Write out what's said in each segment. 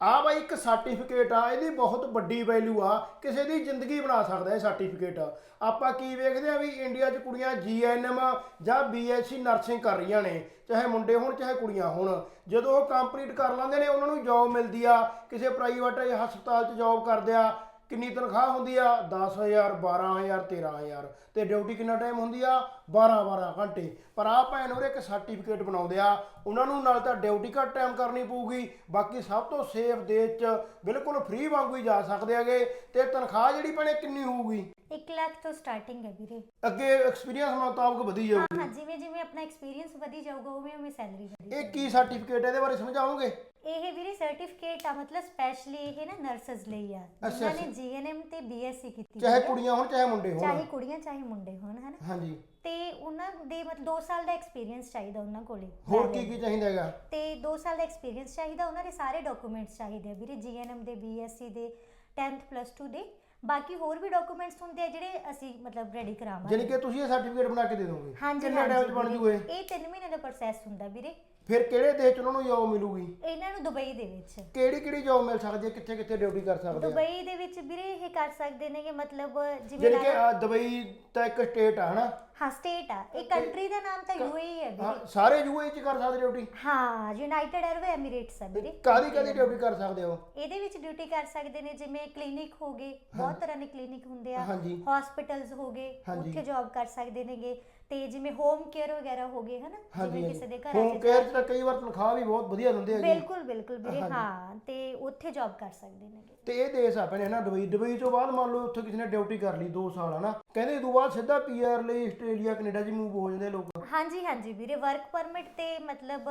ਆ ਬਾਈ ਇੱਕ ਸਰਟੀਫਿਕੇਟ ਆ, ਇਹਦੀ ਬਹੁਤ ਵੱਡੀ ਵੈਲਿਊ ਆ, ਕਿਸੇ ਦੀ ਜ਼ਿੰਦਗੀ ਬਣਾ ਸਕਦਾ ਇਹ ਸਰਟੀਫਿਕੇਟ ਆਪਾਂ ਕੀ ਵੇਖਦੇ ਆ ਵੀ ਇੰਡੀਆ 'ਚ ਕੁੜੀਆਂ ਜੀਐਨਐਮ ਜਾਂ ਬੀਐਸਸੀ ਨਰਸਿੰਗ ਕਰ ਰਹੀਆਂ ਨੇ, ਚਾਹੇ ਮੁੰਡੇ ਹੋਣ, ਚਾਹੇ ਕੁੜੀਆਂ ਹੋਣ। ਜਦੋਂ ਉਹ ਕੰਪਲੀਟ ਕਰ ਲੈਂਦੇ ਨੇ, ਉਹਨਾਂ ਨੂੰ ਜੌਬ ਮਿਲਦੀ ਆ, ਕਿਸੇ ਪ੍ਰਾਈਵੇਟ ਹਸਪਤਾਲ 'ਚ ਜੌਬ ਕਰਦੇ ਆ ਕਿੰਨੀ ਤਨਖਾਹ ਹੁੰਦੀ ਆ? 10000 12000 13000 ਤੇ ਡਿਊਟੀ ਕਿੰਨਾ ਟਾਈਮ ਹੁੰਦੀ ਆ? 12 12 ਘੰਟੇ। ਪਰ ਆ ਭੈਣ ਉਹਰੇ ਇੱਕ ਸਰਟੀਫਿਕੇਟ ਬਣਾਉਂਦੇ ਆ। ਉਹਨਾਂ ਨੂੰ ਨਾਲ ਤਾਂ ਡਿਊਟੀ ਘੱਟ ਟਾਈਮ ਕਰਨੀ ਪਊਗੀ। ਬਾਕੀ ਸਭ ਤੋਂ ਸੇਫ ਦੇਸ਼ 'ਚ ਬਿਲਕੁਲ ਫ੍ਰੀ ਵਾਂਗੂ ਹੀ ਜਾ ਸਕਦੇ ਹੈਗੇ। ਤੇ ਤਨਖਾਹ ਜਿਹੜੀ ਭੈਣੇ ਕਿੰਨੀ ਹੋਊਗੀ? 1 ਲੱਖ ਤੋਂ ਸਟਾਰਟਿੰਗ ਹੈ ਵੀਰੇ। ਅੱਗੇ ਐਕਸਪੀਰੀਅੰਸ ਮੁਤਾਬਕ ਵਧੀ ਜਾਊ ਹਾਂ ਹਾਂ ਜਿਵੇਂ ਜਿਵੇਂ ਆਪਣਾ ਐਕਸਪੀਰੀਅੰਸ ਵਧੀ ਜਾਊਗਾ ਉਵੇਂ ਉਵੇਂ ਸੈਲਰੀ ਵਧੀ ਇਹ ਕੀ ਸਰਟੀਫਿਕੇਟ ਇਹਦੇ ਬਾਰੇ ਸਮਝਾਓਗੇ? ਇਹ ਵੀਰੇ ਸਰਟੀਫਿਕੇਟ ਆ ਮਤਲਬ ਸਪੈਸ਼ਲੀ ਇਹ ਨਾ ਨਰਸਸ ਲਈ ਆ। ਅੱਛਾ। ਨੇ ਜੀਐਨਐਮ ਤੇ ਬੀਐਸਸੀ ਕੀਤੀ ਚਾਹੇ ਆ, ਕੁੜੀਆਂ ਹੋਣ ਚਾਹੇ ਮੁੰਡੇ ਚਾਹੇ ਹੋਣ ਕੁੜੀਆਂ ਚਾਹੇ ਮੁੰਡੇ ਹੋਣ ਹਨਾ? ਹਾਂਜੀ। ਤੇ ਉਹਨਾਂ ਦੇ ਮਤਲਬ 2 ਸਾਲ ਦਾ ਐਕਸਪੀਰੀਅੰਸ ਚਾਹੀਦਾ ਉਹਨਾਂ ਕੋਲੇ। ਹੋਰ। ਕੀ ਕੀ ਚਾਹੀਦਾ ਹੈਗਾ? ਤੇ 2 ਸਾਲ ਦਾ ਐਕਸਪੀਰੀਅੰਸ ਚਾਹੀਦਾ ਉਹਨਾਂ ਦੇ ਸਾਰੇ ਡਾਕੂਮੈਂਟਸ ਚਾਹੀਦੇ ਆ ਵੀਰੇ ਜੀਐਨਐਮ ਦੇ ਬੀਐਸਸੀ ਦੇ 10th ਪਲੱਸ 2 ਦੇ। ਬਾਕੀ ਹੋਰ ਵੀ ਡਾਕੂਮੈਂਟਸ ਹੁੰਦੇ ਆ ਜਿਹੜੇ ਅਸੀਂ ਮਤਲਬ ਰੈਡੀ ਕਰਾਵਾਂਗੇ। ਕਿ ਤੁਸੀਂ ਇਹ ਸਰਟੀਫਿਕੇਟ ਬਣਾ ਕੇ ਦੇ ਦੋਗੇ? ਹਾਂਜੀ ਕਿੰਨੇ ਟਾਈਮ 'ਚ ਬਣ ਵੀਰੇ। ਜੂਗੇ? ਇਹ 3 ਮਹੀਨੇ ਦਾ ਪ੍ਰੋਸੈਸ ਹੁੰਦਾ ਵੀਰੇ। ਫਿਰ ਕਿਹੜੇ ਦੇਸ਼ 'ਚ ਉਹਨਾਂ ਨੂੰ ਜੌਬ ਮਿਲੂਗੀ? ਇਹਨਾਂ ਨੂੰ ਦੁਬਈ ਦੇ ਵਿੱਚ। ਕਿਹੜੀ ਕਿਹੜੀ ਜੌਬ ਮਿਲ ਸਕਦੀ ਹੈ? ਕਿੱਥੇ ਕਿੱਥੇ ਡਿਊਟੀ ਕਰ ਸਕਦੇ ਆ? ਦੁਬਈ ਦੇ ਵਿੱਚ ਵੀਰੇ ਇਹ ਕਰ ਸਕਦੇ ਨੇ ਕਿ ਮਤਲਬ ਜਿਵੇਂ ਜਿਹੜੀ ਕਿ ਅ, ਦੁਬਈ ਤਾਂ ਇੱਕ ਸਟੇਟ ਆ ਹਨਾ? ਹਾਂ ਸਟੇਟ ਆ। ਇਹ ਕੰਟਰੀ ਦਾ ਨਾਮ ਤਾਂ ਯੂਏਈ ਹੈ ਹਾਂ, ਵੀਰੇ। ਸਾਰੇ ਯੂਏ 'ਚ ਕਰ ਸਕਦੇ ਡਿਊਟੀ ਹਾਂ ਯੂਨਾਈਟਿਡ ਅਰਬ ਐਮੀਰੇਟਸ ਹੈ ਵੀਰੇ। ਕਾਦੀ ਕਾਦੀ ਡਿਊਟੀ ਕਰ ਸਕਦੇ ਹੋ? ਇਹਦੇ ਵਿੱਚ ਡਿਊਟੀ ਕਰ ਸਕਦੇ ਨੇ ਜਿਵੇਂ ਕਲੀਨਿਕ ਹੋ ਗਏ। ਬਹੁਤ ਤਰ੍ਹਾਂ ਦੇ ਕਲੀਨਿਕ ਹੁੰਦੇ ਆ। ਹਾਂਜੀ। ਹਸਪੀਟਲਸ ਹੋ ਗਏ। ਹਾਂਜੀ। ਉੱਥੇ ਜੌਬ ਕਰ ਸਕਦੇ ਨੇਗੇ। ਤੇ ਜਿਵੇਂ ਹੋਮ ਕੇਅਰ ਵਗੈਰਾ ਹੋ ਗਏ ਹਨਾ? ਜਿਵੇਂ ਕਿਸੇ ਦੇ ਘਰ ਹੋਮ ਕੇਅਰ ਤਾਂ ਕਈ ਵਾਰ ਤਨਖਾਹ ਵੀ ਬਹੁਤ ਵਧੀਆ ਦਿੰਦੇ ਹੈਗੇ। ਬਿਲਕੁਲ ਬਿਲਕੁਲ ਵੀਰੇ। ਹਾਂ ਤੇ ਉੱਥੇ ਜੌਬ ਕਰ ਸਕਦੇ ਨੇਗੇ ਤੇ ਇਹ ਦੇਸ਼ ਆ ਭੈਣੇ ਨਾ ਦੁਬਈ। ਦੁਬਈ ਤੋਂ ਬਾਅਦ ਮੰਨ ਲਓ ਉੱਥੇ ਕਿਸੇ ਨੇ ਡਿਊਟੀ ਕਰ ਲਈ 2 ਸਾਲ ਹਨਾ। ਕਹਿੰਦੇ ਇਹ ਤੋਂ ਬਾਅਦ ਸਿੱਧਾ ਪੀਆਰ ਲਈ ਆਸਟ੍ਰੇਲੀਆ ਕੈਨੇਡਾ 'ਚ ਮੂਵ ਹੋ ਜਾਂਦੇ ਲੋਕ। ਹਾਂਜੀ ਹਾਂਜੀ ਵੀਰੇ ਵਰਕ ਪਰਮਿਟ ਤੇ ਮਤਲਬ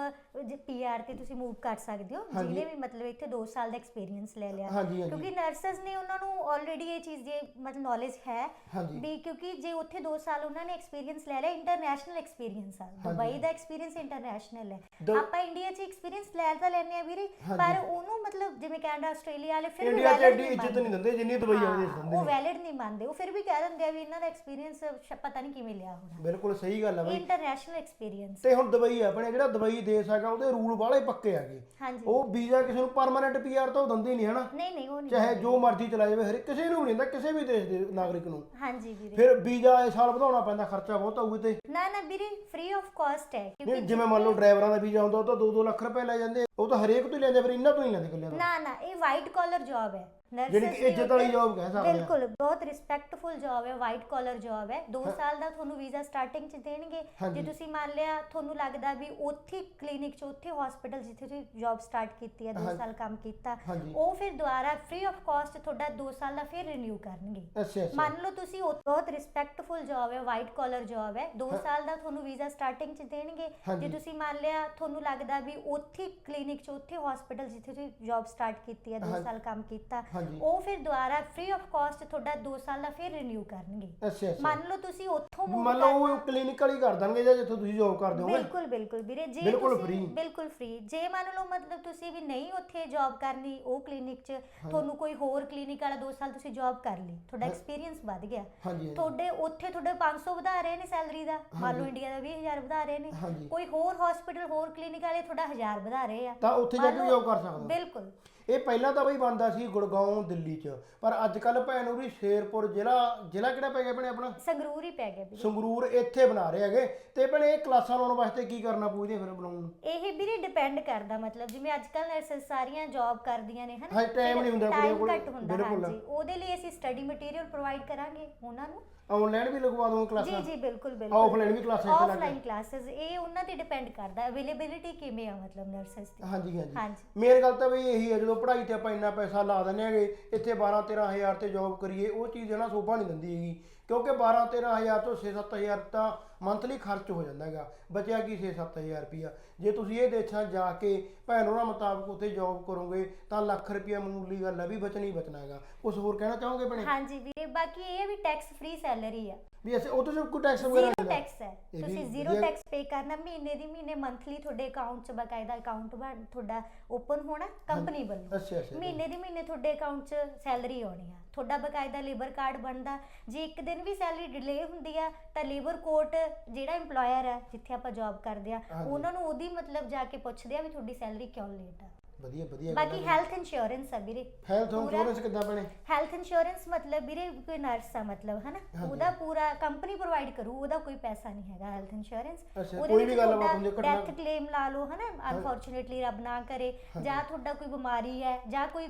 ਪੀਆਰ ਤੇ ਤੁਸੀਂ ਮੂਵ ਕਰ ਸਕਦੇ ਹੋ। ਜਿਹਨੇ ਵੀ ਮਤਲਬ ਇੱਥੇ 2 ਸਾਲ ਦਾ ਐਕਸਪੀਰੀਅੰਸ ਲੈ ਲਿਆ। ਕਿਉਂਕਿ ਨਰਸਸ ਨੇ ਉਹਨਾਂ ਨੂੰ ਆਲਰੇਡੀ ਇਹ ਚੀਜ਼ ਦੀ ਮਤਲਬ ਨੌਲੇਜ ਹੈ। ਵੀ ਕਿਉਂਕਿ ਜੇ ਉੱਥੇ 2 ਸਾਲ ਉਹਨਾਂ ਨੇ ਐਕਸਪੀਰੀਅੰਸ ਲੈ ਲਿਆ ਇੰਟਰਨੈਸ਼ਨਲ ਐਕਸਪੀਰੀਅੰਸ ਆ। ਦੁਬਈ ਦਾ ਐਕਸਪੀਰੀਅੰਸ ਇੰਟਰਨੈਸ਼ਨਲ ਹੈ। ਆਪਾਂ ਇੰਡੀਆ 'ਚ ਐਕਸਪੀਰੀਅੰਸ ਲੈ ਤਾਂ ਲੈਂਦੇ ਆ ਵੀਰੇ। ਪਰ ਉਹਨੂੰ ਮਤਲਬ ਜਿਵੇਂ ਕੈਨੇਡਾ ਆਸਟ੍ਰੇਲੀਆ ਵਾਲੇ ਫਿਰ ਇੰਡੀਆ 'ਚ ਐਡੀ ਨਹੀਂ ਇੱਜ਼ਤ। ਨਹੀਂ ਦਿੰਦੇ ਜਿੰਨੀ ਦੁਬਈ ਵਾਲੇ ਦਿੰਦੇ ਉਹ ਵੈਲਿਡ ਨਹੀਂ ਮੰਨਦੇ। ਉਹ ਫਿਰ ਵੀ ਕਹਿ ਦਿੰਦੇ ਆ ਵੀ ਇਹਨਾਂ ਦਾ ਐਕਸਪੀਰੀਅੰਸ ਪਤਾ ਨਹੀਂ ਕਿਵੇਂ ਲਿਆ ਹੋਣਾ। ਬਿਲਕੁਲ ਸਹੀ ਗੱਲ ਆ ਬਈ। ਇੰਟਰਨੈਸ਼ਨਲ ਐਕਸਪੀਰੀਅੰਸ ਤੇ ਹੁਣ ਦੁਬਈ ਆ ਆਪਣੇ ਜਿਹੜਾ ਦੁਬਈ ਦੇਸ਼ ਹੈਗਾ ਉਹਦੇ ਰੂਲ ਵਾਲੇ ਪੱਕੇ ਹਾਂਜੀ। ਉਹ ਵੀਜ਼ਾ ਕਿਸੇ ਨੂੰ ਪਰਮਨੈਂਟ ਪੀਆਰ ਤਾਂ ਦਿੰਦੇ ਨਹੀਂ ਹਨਾ? ਨਹੀਂ ਨਹੀਂ ਉਹ ਨਹੀਂ ਚਾਹੇ ਜੋ ਮਰਜ਼ੀ ਚਲਾ ਜਾਵੇ ਹਰ ਕਿਸੇ ਨੂੰ ਨਹੀਂ ਦਿੰਦਾ ਕਿਸੇ ਵੀ ਦੇਸ਼ ਦੇ ਨਾਗਰਿਕ ਨੂੰ। ਹਾਂਜੀ ਵੀਰੇ। ਫਿਰ ਵੀਜ਼ਾ ਇਸ ਸਾਲ ਵਧਾਉਣਾ ਪੈਂਦਾ ਖਰਚਾ ਬਹੁਤ ਆਊਗਾ। ਤੇ ਨਾ ਨਾ ਵੀਰੇ ਫ੍ਰੀ ਆਫ ਕਾਸਟ ਹੈ ਨਹੀਂ ਕਿਉਂਕਿ ਜਿਵੇਂ ਮੰਨ ਲਓ ਡਰਾਈਵਰਾਂ ਦਾ ਵੀਜ਼ਾ ਹੁੰਦਾ ਉਹ ਤਾਂ 2-2 ਲੱਖ ਰੁਪਏ ਲੈ ਜਾਂਦੇ ਉਹ ਤਾਂ ਹਰੇਕ ਤੋਂ ਹੀ ਲੈਂਦੇ ਫਿਰ ਇਹਨਾਂ ਤੋਂ ਹੀ ਲੈਂਦੇ ਇਕੱਲਿਆਂ ਤੋਂ ਨਾ ਨਾ ਇਹ ਵਾਈਟ ਕਾਲਰ ਜੌਬ ਹੈ। ਜਿਹੜੀ ਕਿ ਇੱਜ਼ਤ ਵਾਲੀ job ਕਹਿ ਸਕਦੇ ਆ। ਬਿਲਕੁਲ ਬਹੁਤ ਰਿਸਪੈਕਟਫੁਲ ਜੌਬ ਹੈ ਵਾਈਟ ਕਾਲਰ ਜੌਬ ਹੈ 2 ਸਾਲ ਦਾ ਤੁਹਾਨੂੰ ਵੀਜ਼ਾ ਸਟਾਰਟਿੰਗ ਚ ਦੇਣਗੇ। ਜੇ ਤੁਸੀਂ ਮੰਨ ਲਿਆ ਤੁਹਾਨੂੰ ਲੱਗਦਾ ਵੀ ਉੱਥੇ ਕਲੀਨਿਕ ਚ ਉੱਥੇ ਹਸਪੀਟਲ ਜਿੱਥੇ ਤੁਸੀਂ ਜੌਬ ਸਟਾਰਟ ਕੀਤੀ ਹੈ 2 ਹਾਂਜੀ। ਸਾਲ ਕੰਮ ਕੀਤਾ। ਉਹ ਫਿਰ ਦੁਬਾਰਾ ਫ੍ਰੀ ਆਫ ਕਾਸਟ ਤੁਹਾਡਾ 2 ਸਾਲ ਦਾ ਫਿਰ ਰੀਨਿਊ ਕਰਨਗੇ ਮੰਨ ਲਓ ਤੁਸੀਂ ਉਹ ਬਹੁਤ ਰਿਸਪੈਕਟਫੁਲ ਜੌਬ ਹੈ ਵਾਈਟ ਕਾਲਰ ਜੌਬ ਹੈ 2 ਸਾਲ ਦਾ ਤੁਹਾਨੂੰ ਵੀਜ਼ਾ ਸਟਾਰਟਿੰਗ ਚ ਦੇਣਗੇ। ਜੇ ਤੁਸੀਂ ਮੰਨ ਲਿਆ ਤੁਹਾਨੂੰ ਲੱਗਦਾ ਵੀ ਉੱਥੇ ਕਲੀਨਿਕ ਚ ਉੱਥੇ ਹਸਪੀਟਲ ਜਿੱਥੇ ਤੁਸੀਂ ਜੌਬ ਸਟਾਰਟ ਕੀਤੀ ਹੈ 2 ਹਾਂਜੀ। ਸਾਲ ਕੰਮ ਕੀਤਾ ਹਾਂਜੀ। ਉਹ ਫਿਰ ਦੁਬਾਰਾ ਫ੍ਰੀ ਆਫ ਕਾਸਟ ਤੁਹਾਡਾ 2 ਸਾਲ ਦਾ ਫਿਰ ਰੀਨਿਊ ਕਰਨਗੇ। ਅੱਛਾ ਅੱਛਾ। ਮੰਨ ਲਓ ਤੁਸੀਂ ਉੱਥੋਂ move ਮੰਨ ਲਓ ਉਹ ਕਲੀਨਿਕਲ ਹੀ ਕਰ ਦੇਣਗੇ ਜਾਂ ਜਿੱਥੋਂ ਤੁਸੀਂ ਜੌਬ ਕਰਦੇ ਹੋਗੇ ਬਿਲਕੁਲ ਬਿਲਕੁਲ ਵੀਰੇ ਜੇ ਬਿਲਕੁਲ free। ਬਿਲਕੁਲ ਫ੍ਰੀ ਜੇ ਮੰਨ ਲਓ ਮਤਲਬ ਤੁਸੀਂ ਵੀ ਨਹੀਂ ਉੱਥੇ ਜੌਬ ਕਰਨੀ ਉਹ ਕਲੀਨਿਕ 'ਚ ਤੁਹਾਨੂੰ ਕੋਈ ਹੋਰ ਕਲੀਨਿਕ ਵਾਲਾ 2 ਸਾਲ ਤੁਸੀਂ ਜੌਬ ਕਰ ਲਈ। ਤੁਹਾਡਾ ਐਕਸਪੀਰੀਅੰਸ ਵੱਧ ਗਿਆ। ਹਾਂਜੀ ਹਾਂਜੀ। ਤੁਹਾਡੇ ਉੱਥੇ ਤੁਹਾਡੇ 500 ਵਧਾ ਰਹੇ ਨੇ ਸੈਲਰੀ ਦਾ। ਮੰਨ ਲਓ ਇੰਡੀਆ ਦਾ 20000 ਵਧਾ ਰਹੇ ਨੇ। ਹਾਂਜੀ। ਕੋਈ ਹੋਰ ਹਸਪੀਟਲ ਹੋਰ ਕਲੀਨਿਕ ਵਾਲੇ ਤੁਹਾਡਾ 1000 ਵਧਾ ਰਹੇ ਆ। ਤਾਂ ਉੱਥੇ ਜਾ ਮੰਨ ਕੇ ਲਓ- ਜੌਬ ਕਰ ਸਕਦੇ ਹੋ। ਬਿਲਕੁਲ। ਇਹ ਪਹਿਲਾਂ ਤਾਂ ਬਈ ਬੰਦਾ ਸੀ ਗੁੜਗਾਉਂ ਦਿੱਲੀ 'ਚ। ਪਰ ਅੱਜ ਕੱਲ ਭੈਣ ਉਰੀ ਸ਼ੇਰਪੁਰ ਜ਼ਿਲ੍ਹਾ ਜ਼ਿਲ੍ਹਾ ਕਿਹੜਾ ਪੈ ਗਿਆ ਭੈਣੇ ਆਪਣਾ? ਸੰਗਰੂਰ ਹੀ ਪੈ ਗਿਆ ਵੀਰੇ। ਸੰਗਰੂਰ ਇੱਥੇ ਬਣਾ ਰਹੇ ਹੈਗੇ। ਤੇ ਭੈਣੇ ਇਹ ਕਲਾਸਾਂ ਲਾਉਣ ਵਾਸਤੇ ਕੀ ਕਰਨਾ ਪਊਗਾ ਫਿਰ ਬਣਾਉਣ ਨੂੰ? ਇਹ ਵੀਰੇ ਡਿਪੈਂਡ ਕਰਦਾ ਮਤਲਬ ਜਿਵੇਂ ਅੱਜ ਕੱਲ ਨਰਸਸ ਸਾਰੀਆਂ ਜੌਬ ਕਰਦੀਆਂ ਨੇ ਹਨਾ? time ਨਹੀਂ ਹੁੰਦਾ ਕੁੜੀਆਂ ਕੋਲ। ਘੱਟ ਹੁੰਦਾ ਬਿਲਕੁਲ। ਹਾਂਜੀ। ਉਹਦੇ ਲਈ ਅਸੀਂ ਸਟੱਡੀ ਮਟੀਰੀਅਲ ਪ੍ਰੋਵਾਈਡ ਕਰਾਂਗੇ ਉਹਨਾਂ ਨੂੰ। ਆਨਲਾਈਨ ਵੀ ਲਗਵਾ ਦਵਾਂ ਜੀ ਕਲਾਸਾਂ? ਜੀ ਬਿਲਕੁਲ ਬਿਲਕੁਲ। ਆਫਲਾਈਨ ਵੀ ਕਲਾਸਾਂ ਇੱਥੇ ਲੱਗ ਆਫਲਾਈਨ ਕਲਾਸਿਸ ਇਹ ਉਹਨਾਂ ਤੇ ਡਿਪੈਂਡ ਕਰਦਾ। ਅਵੇਲੇਬਿਲਿਟੀ ਕਿਵੇਂ ਆ ਮਤਲਬ ਨਰਸਸ ਦੀ? ਹਾਂਜੀ ਹਾਂਜੀ। ਹਾਂਜੀ। ਗੱਲ ਤਾਂ ਬਈ ਇਹੀ ਹੈ ਜਦੋਂ ਪੜ੍ਹਾਈ ਤੇ ਆਪਾਂ ਇੰਨਾ ਪੈਸਾ ਲਾ ਦਿੰਦੇ ਹੈਗੇ, ਇੱਥੇ 12 13000 ਤੇ ਜੌਬ ਕਰੀਏ, ਉਹ ਚੀਜ਼ ਜਣਾ ਸੋਭਾ ਨਹੀਂ ਦਿੰਦੀ ਹੈਗੀ। ਕਿਉਂਕਿ 12 13000 ਤੋਂ 6-7000 ਤਾਂ ਮੰਥਲੀ ਖਰਚ ਹੋ ਜਾਂਦਾ ਹੈਗਾ। ਬਚਿਆ ਕੀ 6-7000 ਰੁਪਿਆ ਜੇ ਤੁਸੀਂ ਇਹ ਦੇਸ਼ਾਂ ਜਾ ਕੇ ਭੈਣ ਉਹਨਾਂ ਮੁਤਾਬਕ ਉੱਥੇ ਜੌਬ ਕਰੋਗੇ ਤਾਂ ਲੱਖ ਰੁਪਿਆ ਮਾਮੂਲੀ ਗੱਲ ਹੈ ਵੀ ਬਚਣਾ ਹੀ ਬਚਣਾ ਹੈਗਾ। ਕੁਝ ਹੋਰ ਕਹਿਣਾ ਚਾਹੋਗੇ ਭੈਣੇ? ਹਾਂਜੀ ਵੀਰੇ ਬਾਕੀ ਇਹ ਹੈ ਵੀ ਟੈਕਸ ਫ੍ਰੀ ਸੈਲਰੀ ਆ। ਵੀ ਅਸੀਂ ਉਹ ਤੋਂ ਕੋਈ ਟੈਕਸ ਵਗੈਰਾ ਜ਼ੀਰੋ? ਟੈਕਸ ਹੈ। ਇਹ ਵੀ ਤੁਸੀਂ ਜ਼ੀਰੋ ਵਧੀਆ- ਟੈਕਸ ਪੇ ਕਰਨਾ ਮਹੀਨੇ ਦੀ ਮਹੀਨੇ ਮੰਥਲੀ ਤੁਹਾਡੇ ਅਕਾਊਂਟ 'ਚ ਬਕਾਇਦਾ ਅਕਾਊਂਟ ਤੁਹਾਡਾ ਓਪਨ ਹੋਣਾ ਕੰਪਨੀ ਵੱਲੋਂ ਅੱਛਾ ਅੱਛਾ। ਮਹੀਨੇ ਦੀ ਮਹੀਨੇ ਤੁਹਾਡੇ ਅਕਾਊਂਟ 'ਚ ਸੈਲਰੀ ਆਉਣੀ ਆ। ਤੁਹਾਡਾ ਬਕਾਇਦਾ ਲੇਬਰ ਕਾਰਡ ਬਣਦਾ ਜੇ ਇੱਕ ਦਿਨ ਵੀ ਸੈਲਰੀ ਡਿਲੇ ਹੁੰਦੀ ਆ ਤਾਂ ਲੇਬਰ ਕੋਰਟ ਜਿਹੜਾ EMPLOYER ਹੈ ਜਿੱਥੇ ਆਪਾਂ ਜੌਬ ਕਰਦੇ ਆ। ਉਹਨਾਂ ਨੂੰ ਉਹਦੀ ਮਤਲਬ ਜਾ ਕੇ ਪੁੱਛਦੇ ਆ ਵੀ ਤੁਹਾਡੀ ਸੈਲਰੀ ਕਿਉਂ ਲੇਟ ਆ ਵਧੀਆ ਵਧੀਆ ਬਾਕੀ ਹੈਲਥ ਇੰਸ਼ੋਰੈਂਸ ਆ ਵੀਰੇ ਹੈਲਥ ਇੰਸ਼ੋਰੈਂਸ ਕਿੱਦਾਂ ਬਣੇ ਹੈਲਥ ਇੰਸ਼ੋਰੈਂਸ ਮਤਲਬ ਵੀਰੇ ਕੋਈ ਨਰਸ ਆ ਮਤਲਬ ਹਨਾ। ਉਹਦਾ ਪੂਰਾ ਕੰਪਨੀ ਪ੍ਰੋਵਾਈਡ ਕਰੂ ਉਹਦਾ ਕੋਈ ਪੈਸਾ ਨਹੀਂ ਹੈਗਾ ਹੈਲਥ ਇੰਸ਼ੋਰੈਂਸ ਕੋਈ ਵੀ ਗੱਲਬਾਤ ਹੁੰਦੀ ਹੈ, ਘਟਨਾ- ਡੈਥ ਕਲੇਮ ਲਾ ਲਓ ਹਨਾ? ਅਨਫੋਰਚੂਨੇਟਲੀ ਰੱਬ ਨਾ ਕਰੇ ਜਾਂ ਤੁਹਾਡਾ ਕੋਈ ਬਿਮਾਰੀ ਹੈ ਜਾਂ ਕੋਈ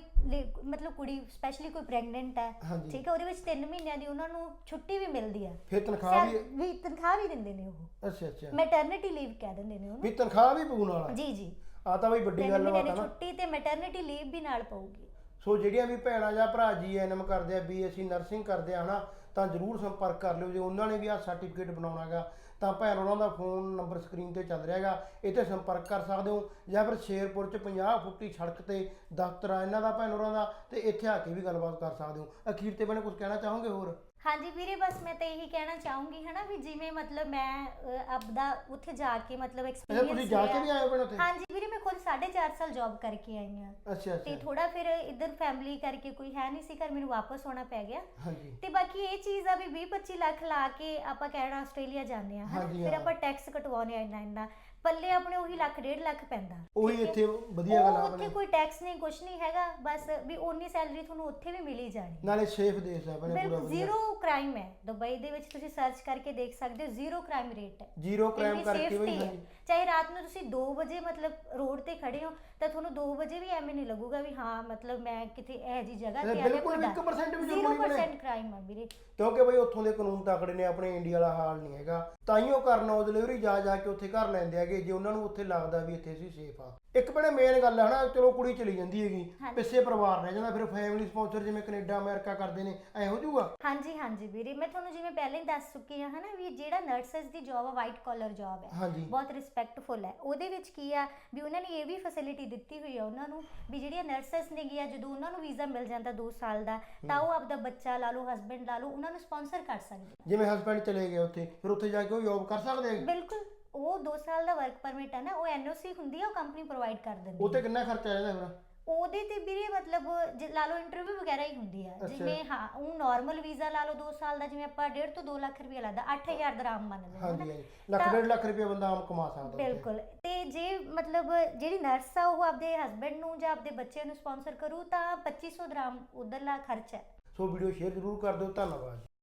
ਮਤਲਬ ਕੁੜੀ ਸਪੈਸ਼ਲੀ ਕੋਈ ਪ੍ਰੈਗਨੈਂਟ ਹੈ। ਠੀਕ ਹੈ? ਉਹਦੇ ਵਿੱਚ 3 ਮਹੀਨਿਆਂ ਦੀ ਉਹਨਾਂ ਨੂੰ ਛੁੱਟੀ ਵੀ ਮਿਲਦੀ ਆ। ਫਿਰ ਤਨਖਾਹ ਵੀ ਤਨਖਾਹ ਵੀ ਦਿੰਦੇ ਨੇ ਉਹ। ਅੱਛਾ ਅੱਛਾ। ਮੈਟਰਨਿਟੀ ਲੀਵ ਕਹਿ ਦਿੰਦੇ ਨੇ ਉਹਨੂੰ। ਵੀ ਤਨਖਾਹ ਵੀ ਪੂਣ ਵਾਲਾ। ਜੀ ਜੀ। ਆ ਤਾਂ ਬਈ ਵੱਡੀ 3 ਗੱਲ ਬਾਤ ਦੀ ਆ ਨਾ ਛੁੱਟੀ ਤੇ ਮੈਟਰਨਿਟੀ ਲੀਵ ਵੀ ਨਾਲ ਪਊਗੀ। ਸੋ ਜਿਹੜੀਆਂ ਵੀ ਭੈਣਾਂ ਜਾਂ ਭਰਾ ਜੀਐਨਐਮ ਕਰਦੇ ਆ ਬੀਐਸਸੀ ਨਰਸਿੰਗ ਕਰਦੇ ਆ ਹਨਾ ਤਾਂ ਜਰੂਰ ਸੰਪਰਕ ਕਰ ਲਿਓ। ਜੇ ਉਹਨਾਂ ਨੇ ਵੀ ਆ ਸਰਟੀਫਿਕੇਟ ਬਣਾਉਣਾਗਾ ਤਾਂ ਭੈਣ ਉਹਨਾਂ ਦਾ ਫੋਨ ਨੰਬਰ ਸਕਰੀਨ ਤੇ ਚੱਲ ਰਿਹਾਗਾ। ਇੱਥੇ ਸੰਪਰਕ ਕਰ ਸਕਦੇ ਹੋ ਜਾਂ ਫਿਰ ਸ਼ੇਰਪੁਰ ਚ 50 ਫੁੱਟੀ ਸੜਕ ਤੇ ਦਫ਼ਤਰ ਆ ਇਹਨਾਂ ਦਾ ਭੈਣ ਉਹਨਾਂ ਦਾ ਤੇ ਇੱਥੇ ਆ ਕੇ ਵੀ ਗੱਲਬਾਤ ਕਰ ਸਕਦੇ ਹੋ। ਅਖੀਰ ਤੇ ਬਣੇ ਕੁਝ ਕਹਿਣਾ ਚਾਹੋਗੇ ਹੋਰ? ਹਾਂਜੀ ਵੀਰੇ ਬਸ ਮੈਂ ਤਾਂ ਇਹੀ ਕਹਿਣਾ ਚਾਹੂੰਗੀ ਹਨਾ ਵੀ ਜਿਵੇਂ ਮਤਲਬ ਮੈਂ ਅਹ, ਆਪਦਾ ਉੱਥੇ ਜਾ ਕੇ ਮਤਲਬ ਅੱਛਾ ਐਕਸਪੀਰੀਅੰਸ ਤੁਸੀਂ ਜਾ ਕੇ ਵੀ ਆਏ ਹੋ ਭੈਣ ਉੱਥੇ? ਹਾਂਜੀ ਵੀਰੇ ਮੈਂ ਖੁਦ 4.5 ਸਾਲ ਜੌਬ ਕਰਕੇ ਆਈ ਹਾਂ। ਅੱਛਾ ਤੇ ਅੱਛਾ ਥੋੜਾ ਫਿਰ ਇੱਧਰ ਫੈਮਿਲੀ ਕਰਕੇ ਕੋਈ ਹੈ ਨਹੀਂ ਸੀ ਘਰ ਮੈਨੂੰ ਵਾਪਸ ਆਉਣਾ ਪੈ ਗਿਆ। ਹਾਂਜੀ। ਤੇ ਬਾਕੀ ਇਹ ਚੀਜ਼ ਆ ਵੀ 20 25 ਲੱਖ ਲਾ ਕੇ ਆਪਾਂ ਕੈਨੇਡਾ ਆਸਟ੍ਰੇਲੀਆ ਜਾਂਦੇ ਆ ਹਨਾ? ਹਾਂਜੀ, ਫਿਰ ਹਾਂ। ਆਪਾਂ ਟੈਕਸ ਕਟਵਾਉਣੇ ਆ ਇੰਨਾ ਇੰਨਾ। ਪੱਲੇ ਆਪਣੇ ਉਹੀ ਲੱਖ ਡੇਢ ਲੱਖ ਪੈਂਦਾ। ਉਹੀ ਠੀਕ ਹੈ? ਇੱਥੇ ਵਧੀਆ ਗੱਲ ਆ ਉਹ ਆਪਣੇ। ਉੱਥੇ ਕੋਈ ਟੈਕਸ ਨਹੀਂ ਕੁਝ ਨਹੀਂ ਹੈਗਾ ਬਸ ਵੀ ਓਨੀ ਸੈਲਰੀ ਤੁਹਾਨੂੰ ਉੱਥੇ ਵੀ ਮਿਲੀ ਜਾਣੀ। ਨਾਲੇ ਸੇਫ ਦੇਸ਼ ਹੈ ਆਪਣੇ ਪੂਰਾ ਬਿਲਕੁਲ ਵਧੀਆ। ਜ਼ੀਰੋ ਕ੍ਰਾਈਮ ਹੈ। ਦੁਬਈ ਦੇ ਵਿੱਚ ਤੁਸੀਂ ਸਰਚ ਕਰਕੇ ਦੇਖ ਸਕਦੇ ਹੋ ਜ਼ੀਰੋ ਕ੍ਰਾਈਮ ਰੇਟ ਹੈ। ਜ਼ੀਰੋ ਕ੍ਰਾਈਮ ਇੰਨੀ ਕਰਕੇ ਵੀ ਹੈ। ਹਾਂਜੀ। ਚਾਹੇ ਰਾਤ ਨੂੰ ਤੁਸੀਂ 2 ਵਜੇ ਮਤਲਬ ਰੋਡ ਤੇ ਖੜੇ ਹੋ ਤਾਂ ਤੁਹਾਨੂੰ 2 ਵਜੇ ਵੀ ਐਵੇਂ ਨਹੀਂ ਲੱਗੂਗਾ ਵੀ ਹਾਂ ਮਤਲਬ ਮੈਂ ਕਿਤੇ ਇਹ ਜੀ ਜਗ੍ਹਾ ਤੇ ਆ ਬਿਲਕੁਲ ਵੀ 1% ਵੀ ਜੁਰਮ ਨਹੀਂ ਬਣੇ 0% ਕ੍ਰਾਈਮ ਆ ਵੀਰੇ। ਕਿਉਂਕਿ ਬਈ ਉੱਥੋਂ ਦੇ ਕਾਨੂੰਨ ਤਕੜੇ ਨੇ ਆਪਣੇ ਇੰਡੀਆ ਵਾਲਾ ਹਾਲ ਨਹੀਂ ਹੈਗਾ। ਤਾਈਓ ਕਰਨ ਉਹ ਡਿਲੀਵਰੀ ਜਾ ਜਾ ਕੇ ਉੱਥੇ ਘਰ ਲੈਂਦੇ ਹੈਗੇ ਜੇ ਉਹਨਾਂ ਨੂੰ ਉੱਥੇ ਲੱਗਦਾ ਵੀ ਇੱਥੇ ਅਸੀਂ ਸੇਫ ਆ। ਇੱਕ ਬੜੇ ਮੇਨ ਗੱਲ ਹੈ ਨਾ ਚਲੋ ਕੁੜੀ ਚਲੀ ਜਾਂਦੀ ਹੈਗੀ। ਪਿੱਛੇ ਪਰਿਵਾਰ ਰਹਿ ਜਾਂਦਾ ਫਿਰ ਫੈਮਿਲੀ ਸਪਾਂਸਰ ਜਿਵੇਂ ਕੈਨੇਡਾ ਅਮਰੀਕਾ ਕਰਦੇ ਨੇ ਐ ਹੋ ਜਾਊਗਾ? ਹਾਂਜੀ ਹਾਂਜੀ ਵੀਰੇ ਮੈਂ ਤੁਹਾਨੂੰ ਜਿਵੇਂ ਪਹਿਲਾਂ ਹੀ ਦੱਸ ਚੁੱਕੀ ਹਾਂ ਹਨਾ ਵੀ ਜਿਹੜਾ ਨਰਸਸ ਦੀ ਜੌਬ ਆ ਵਾਈਟ ਕਾਲਰ ਜੌਬ ਹੈ ਬਹੁਤ ਰਿਸਪੈਕਟਫੁਲ ਹੈ। ਉਹਦੇ ਵਿੱਚ ਕੀ ਆ ਵੀ ਉਹਨਾਂ ਨੇ ਇਹ ਵੀ ਫੈਸਿਲਿਟੀ ਦਿੱਤੀ ਹੋਈ ਆ ਉਹਨਾਂ ਨੂੰ ਵੀ ਜਿਹੜੀਆਂ ਨਰਸਸ ਨੇ ਗਿਆ ਜਦੋਂ ਉਹਨਾਂ ਨੂੰ ਵੀਜ਼ਾ ਮਿਲ ਜਾਂਦਾ 2 ਸਾਲ ਦਾ ਤਾਂ ਉਹ ਆਪਦਾ ਬੱਚਾ ਲਾ ਲਓ ਹਸਬੰਡ ਲਾ ਲਓ ਉਹਨਾਂ ਨੂੰ ਸਪਾਂਸਰ ਕਰ ਸਕਦੇ ਜਿਵੇਂ ਹਸਬੰਡ ਚਲੇ ਗਏ ਉੱਥੇ ਫਿਰ ਉੱਥੇ ਜਾ ਕੇ ਉਹ ਜੌਬ ਕਰ ਸਕਦੇ ਹੈਗੇ? ਬਿਲਕੁਲ। ਉਹ 2 ਸਾਲ ਦਾ ਵਰਕ ਪਰਮਿਟ ਹੈ ਨਾ ਉਹ ਐਨਓਸੀ ਹੁੰਦੀ ਆ ਉਹ ਕੰਪਨੀ ਪ੍ਰੋਵਾਈਡ ਕਰ ਦਿੰਦੀ ਉੱਥੇ ਕਿੰਨਾ ਖਰਚਾ ਆ ਜਾਂਦਾ ਫਿਰ? ਉਹਦੇ ਤੇ ਵੀਰੇ ਮਤਲਬ ਜੇ ਲਾ ਲਓ ਇੰਟਰਵਿਊ ਵਗੈਰਾ ਹੀ ਹੁੰਦੀ ਆ। ਅੱਛਾ। ਜਿਵੇਂ ਹਾਂ ਉਹ ਨਾਰਮਲ ਵੀਜ਼ਾ ਲਾ ਲਓ 2 ਸਾਲ ਦਾ ਜਿਵੇਂ ਆਪਾਂ 1.5 ਤੋਂ 2 ਲੱਖ ਰੁਪਏ ਲੱਗਦਾ 8000 ਦਰਾਮ ਮੰਨਦੇ ਹਾਂ ਹਾਂਜੀ ਹਾਂਜੀ। ਲੱਖ ਤਾਂ- ਡੇਢ ਲੱਖ ਰੁਪਏ ਬੰਦਾ ਆਮ ਕਮਾ ਸਕਦਾ ਉੱਥੇ। ਬਿਲਕੁਲ। ਤੇ ਜੇ ਮਤਲਬ ਜਿਹੜੀ ਨਰਸ ਆ ਉਹ ਆਪਦੇ ਹਸਬੰਡ ਨੂੰ ਜਾਂ ਆਪਦੇ ਬੱਚੇ ਨੂੰ ਸਪਾਂਸਰ ਕਰੂ ਤਾਂ 2500 ਦਰਾਮ ਉਧਰਲਾ ਖਰਚ ਹੈ। ਸੋ ਵੀਡੀਓ ਸ਼ੇਅਰ ਜ਼ਰੂਰ ਕਰ ਦਿਓ। ਧੰਨਵਾਦ ਜੀ।